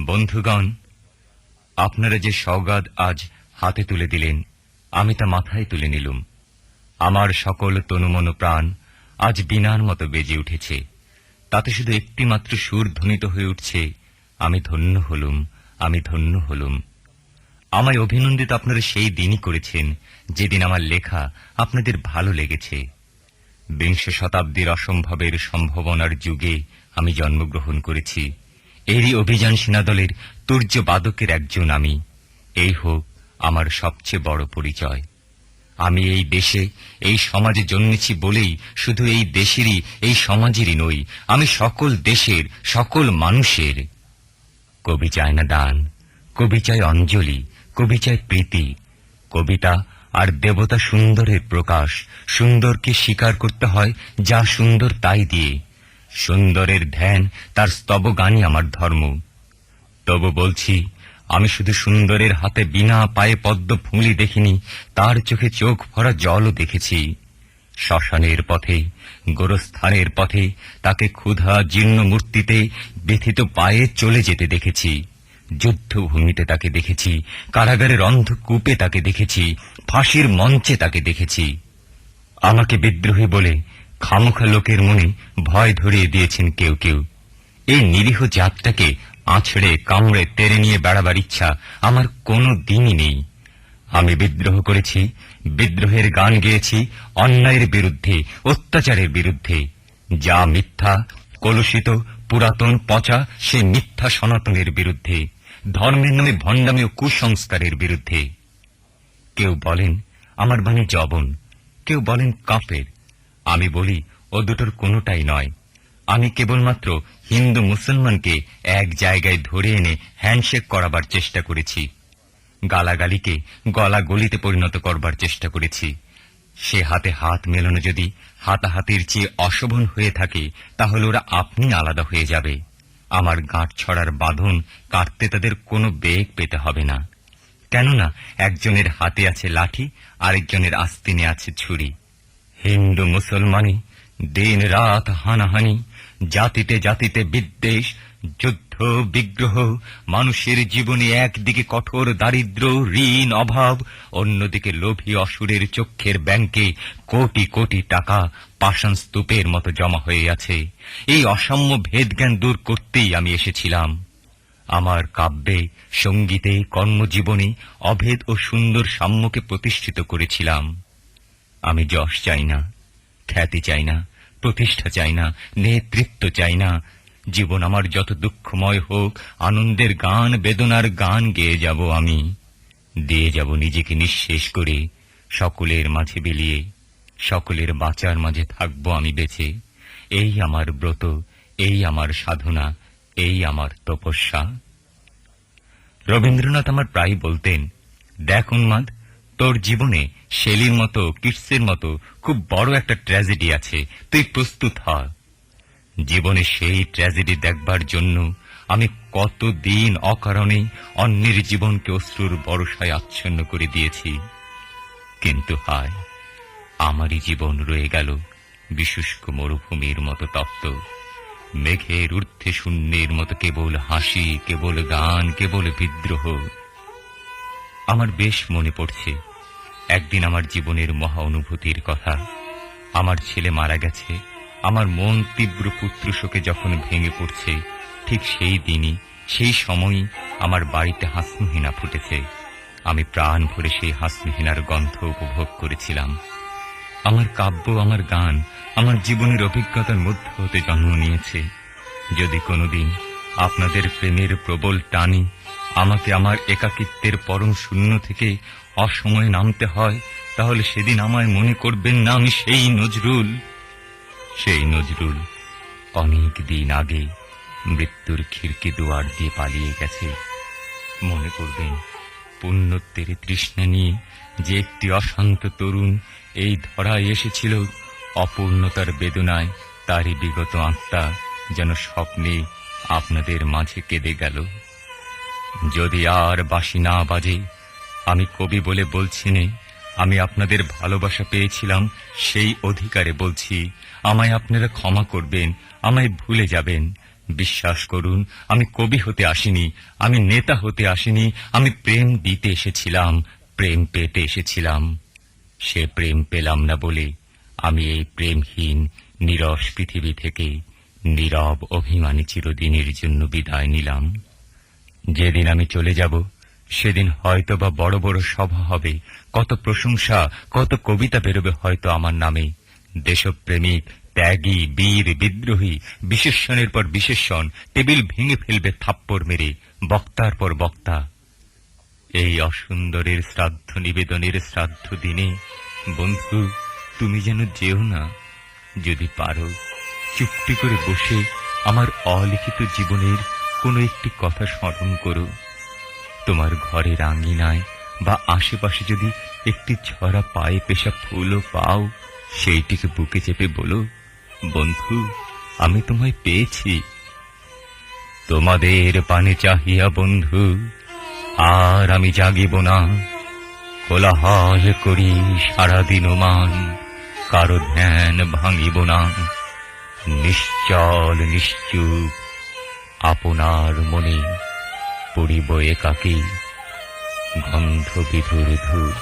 বন্ধুগণ, আপনারা যে সওগাত আজ হাতে তুলে দিলেন, আমি তা মাথায় তুলে নিলুম। আমার সকল তনুমন প্রাণ আজ বিনার মতো বেজে উঠেছে। তাতে শুধু একটি মাত্র সুর ধ্বনিত হয়ে উঠছে, আমি ধন্য হলুম, আমি ধন্য হলুম। আমায় অভিনন্দিত আপনারা সেই দিনই করেছেন, যেদিন আমার লেখা আপনাদের ভালো লেগেছে। বিংশ শতাব্দীর অসম্ভবের সম্ভাবনার যুগে আমি জন্মগ্রহণ করেছি। এরই অভিযান সেনাদলের তুর্য বাদকের একজন আমি। এই হোক আমার সবচেয়ে বড় পরিচয়। আমি এই দেশে, এই সমাজে জন্মেছি বলেই শুধু এই দেশেরই, এই সমাজেরই নই, আমি সকল দেশের, সকল মানুষের। কবি চায় না দান, কবি চায় অঞ্জলি, কবি চায় প্রীতি। কবিতা আর দেবতা সুন্দরের প্রকাশ, সুন্দরকে স্বীকার করতে হয় যা সুন্দর তাই দিয়ে। সুন্দরের ধ্যান, তার স্তবগানই আমার ধর্ম। তবু বলছি, আমি শুধু সুন্দরের হাতে বিনা পায়ে পদ্ম ফুলি দেখিনি, তার চোখে চোখ ভরা জলও দেখেছি। শ্মশানের পথে, গোরস্থানের পথে, তাকে ক্ষুধা জীর্ণ মূর্তিতে ব্যথিত পায়ে চলে যেতে দেখেছি। যুদ্ধভূমিতে তাকে দেখেছি, কারাগারের অন্ধকূপে তাকে দেখেছি, ফাঁসির মঞ্চে তাকে দেখেছি। আমাকে বিদ্রোহী বলে খামোখা লোকের মনে ভয় ধরিয়ে দিয়েছেন কেউ কেউ। এই নিরীহ জাতটাকে আছড়ে কামড়ে তেড়ে নিয়ে বেড়াবার ইচ্ছা আমার কোনো দিনই নেই। আমি বিদ্রোহ করেছি, বিদ্রোহের গান গেয়েছি, অন্যায়ের বিরুদ্ধে, অত্যাচারের বিরুদ্ধে। যা মিথ্যা, কলুষিত, পুরাতন, পচা, সে মিথ্যা সনাতনের বিরুদ্ধে, ধর্মের নামে ভণ্ডামি কুসংস্কারের বিরুদ্ধে। কেউ বলেন, আমার বাণী জবন। কেউ বলেন, কাপের। আমি বলি, ও দুটোর কোনোটাই নয়। আমি কেবলমাত্র হিন্দু মুসলমানকে এক জায়গায় ধরে এনে হ্যান্ডশেক করাবার চেষ্টা করেছি। গালাগালিকে গলা গলিতে পরিণত করবার চেষ্টা করেছি। সে হাতে হাত মেলানো যদি হাতাহাতির চেয়ে অশোভন হয়ে থাকে, তাহলে ওরা আপনি আলাদা হয়ে যাবে। আমার গাঁট ছড়ার বাঁধন কাটতে তাদের কোনো বেগ পেতে হবে না। কেননা, একজনের হাতে আছে লাঠি, আরেকজনের আস্তিনে আছে ছুরি। হিন্দু মুসলমানি, দিন রাত হানাহানি, জাতিতে জাতিতে বিদ্বেষ, যুদ্ধ, বিগ্রহ, মানুষের জীবনে একদিকে কঠোর দারিদ্র ঋণ, অভাব, অন্যদিকে লোভী অসুরের চক্ষের ব্যাংকে কোটি কোটি টাকা পাষাণ স্তূপের মতো জমা হয়ে আছে। এই অসাম্য ভেদজ্ঞান দূর করতেই আমি এসেছিলাম। আমার কাব্যে, সঙ্গীতে, কর্মজীবনে অভেদ ও সুন্দর সাম্যকে প্রতিষ্ঠিত করেছিলাম। আমি যশ চাই না, খ্যাতি চাই না, প্রতিষ্ঠা চাই না, নেতৃত্ব চাই না। জীবন আমার যত দুঃখময় হোক, আনন্দের গান, বেদনার গান গেয়ে যাব আমি। দিয়ে যাব নিজেকে নিঃশেষ করে, সকলের মাঝে বেলিয়ে, সকলের বাঁচার মাঝে থাকব আমি বেঁচে। এই আমার ব্রত, এই আমার সাধনা, এই আমার তপস্যা। রবীন্দ্রনাথ আমার প্রায় বলতেন, দেখ উন্মাদ তোর জীবনে শেলির মতো, কিটসের মতো খুব বড় একটা ট্র্যাজেডি আছে। তুই প্রস্তুত হ। জীবনে সেই ট্র্যাজেডি দেখবার জন্য আমি কতদিন অকারণে অন্যের জীবনকে অশ্রুর বরসায় আচ্ছন্ন করে দিয়েছি। কিন্তু হায়, আমারই জীবন রয়ে গেল বিশুষ্ক মরুভূমির মতো তপ্ত। মেঘের ঊর্ধ্বে শূন্যের মতো কেবল হাসি, কেবল গান, কেবল বিদ্রোহ। আমার বেশ মনে পড়ছে একদিন আমার জীবনের মহা অনুভূতির কথা। আমার ছেলে মারা গেছে। আমার মন তীব্র পুত্র শোকে যখন ভেঙে পড়ছে, ঠিক সেই দিনই, সেই সময়ই আমার বাড়িতে হাসমহিনা ফুটেছে। আমি প্রাণ ভরে সেই হাসমহিনার গন্ধ উপভোগ করেছিলাম। আমার কাব্য, আমার গান, আমার জীবনের অভিজ্ঞতার মধ্য হতে জন্ম নিয়েছে। যদি কোনোদিন আপনাদের প্রেমের প্রবল টানি আমাকে আমার একাকিত্বের পরম শূন্য থেকে অসময়ে নামতে হয়, তাহলে সেদিন আমায় মনে করবেন না আমি সেই নজরুল। সেই নজরুল অনেক দিন আগে মৃত্যুর খিড়কি দুয়ার দিয়ে পালিয়ে গেছে। মনে করবেন, পুণ্যত্বের তৃষ্ণা নিয়ে যে একটি অশান্ত তরুণ এই ধরায় এসেছিল, অপূর্ণতার বেদনায় তারই বিগত আত্মা যেন স্বপ্নে আপনাদের মাঝে কেঁদে গেল। যদি আর বাসি না বাজে, আমি কবি বলে বলছি নে, আমি আপনাদের ভালোবাসা পেয়েছিলাম, সেই অধিকারে বলছি, আমায় আপনারা ক্ষমা করবেন, আমায় ভুলে যাবেন। বিশ্বাস করুন, আমি কবি হতে আসিনি, আমি নেতা হতে আসিনি, আমি প্রেম দিতে এসেছিলাম, প্রেম পেতে এসেছিলাম। সে প্রেম পেলাম না বলে আমি এই প্রেমহীন, নিরস পৃথিবী থেকে নীরব অভিমানী চিরদিনের জন্য বিদায় নিলাম। যেদিন আমি চলে যাব, সেদিন হয়তো বা বড় বড় সভা হবে। কত প্রশংসা, কত কবিতা বেরোবে হয়তো আমার নামে। দেশপ্রেমিক, ত্যাগী, বীর, বিদ্রোহী, বিশেষণের পর বিশেষণ, টেবিল ভেঙে ফেলবে থাপ্পড় মেরে, বক্তার পর বক্তা। এই অসুন্দরের শ্রাদ্ধ নিবেদনের শ্রাদ্ধ দিনে, বন্ধু, তুমি যেন যেও না। যদি পারো, চুপটি করে বসে আমার অলিখিত জীবনের কোনো একটি কথা স্মরণ করো। তোমার ঘরের আঙিনায় বা আশেপাশে যদি একটি ছড়া পায়ে পেশা ফুলও পাও, সেইটিকে বুকে চেপে বলো, বন্ধু, আমি তোমায় পেয়েছি। তোমাদের পানে চাহিয়া বন্ধু, আর আমি জাগিব না। কোলাহল করি সারাদিন মান কারও ধ্যান ভাঙিব না। নিশ্চল, নিশ্চুপ আপনার মনে পড়িব একাকী গন্ধ বিধুর ধূপ।